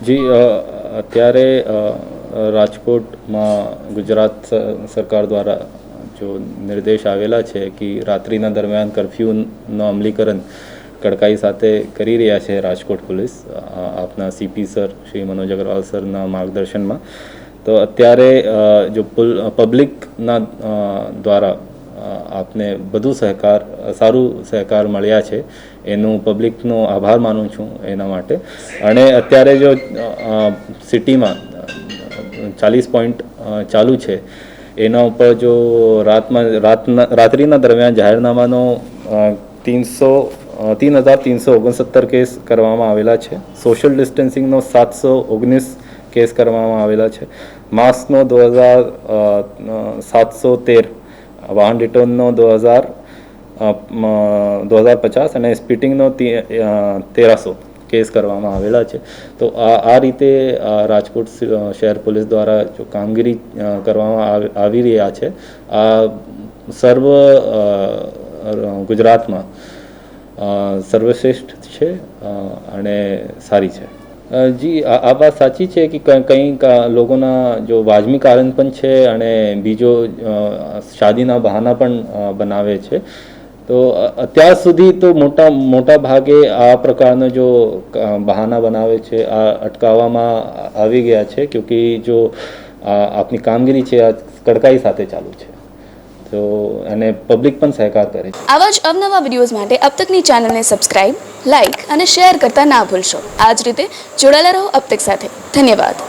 જી અત્યારે રાજકોટમાં ગુજરાત સરકાર દ્વારા જો નિર્દેશ આવેલા છે કે રાત્રિના દરમિયાન કરફ્યુનો અમલીકરણ કડકાઈ સાથે કરી રહ્યા છે રાજકોટ પોલીસ આપના સીપી સર શ્રી મનોજ અગ્રવાલ સરના માર્ગદર્શનમાં. તો અત્યારે જો પબ્લિકના દ્વારા આપને બધું સહકાર, સારું સહકાર મળ્યા છે. એનું પબ્લિકનો આભાર માનું છું એના માટે. અને અત્યારે જો સિટીમાં ચાલીસ પોઈન્ટ ચાલુ છે. એના ઉપર જો રાતમાં, રાતના, રાત્રિના દરમિયાન જાહેરનામાનો તીનસો તીન હજાર તીનસો ઓગણસત્તર કેસ કરવામાં આવેલા છે. સોશિયલ ડિસ્ટન્સિંગનો સાતસો ઓગણીસ કેસ કરવામાં આવેલા છે. માસ્કનો દો હજાર સાતસો તેર વાહન રિટર્નનો દો હજાર દો હજાર પચાસ અને સ્પીટિંગનો તેરસો કેસ કરવામાં આવેલા છે. તો આ આ રીતે રાજકોટ શહેર પોલીસ દ્વારા જો કામગીરી કરવામાં આવી- રહ્યા છે. આ સર્વ ગુજરાતમાં સર્વશ્રેષ્ઠ છે અને સારી છે. જી, આ વાત સાચી છે કે કંઈ લોકોના જો વાજમી કારણ પણ છે અને બીજો શાદીના બહાના પણ બનાવે છે. તો અત્યાર સુધી તો મોટા મોટા ભાગે આ પ્રકારનો જો બહાના બનાવે છે, આ અટકાવવામાં આવી ગયા છે કે જો આપની કામગીરી છે, આ કડકાઈ સાથે ચાલુ છે. તો અને પબ્લિક પણ સહકાર કરે છે. આવા જ અવનવા વિડીયોઝ માટે અબ તકની ચેનલને સબસ્ક્રાઇબ લાઇક અને શેર કરતા ના ભૂલશો. આ જ રીતે જોડાયેલા રહો અબ તક સાથે. ધન્યવાદ.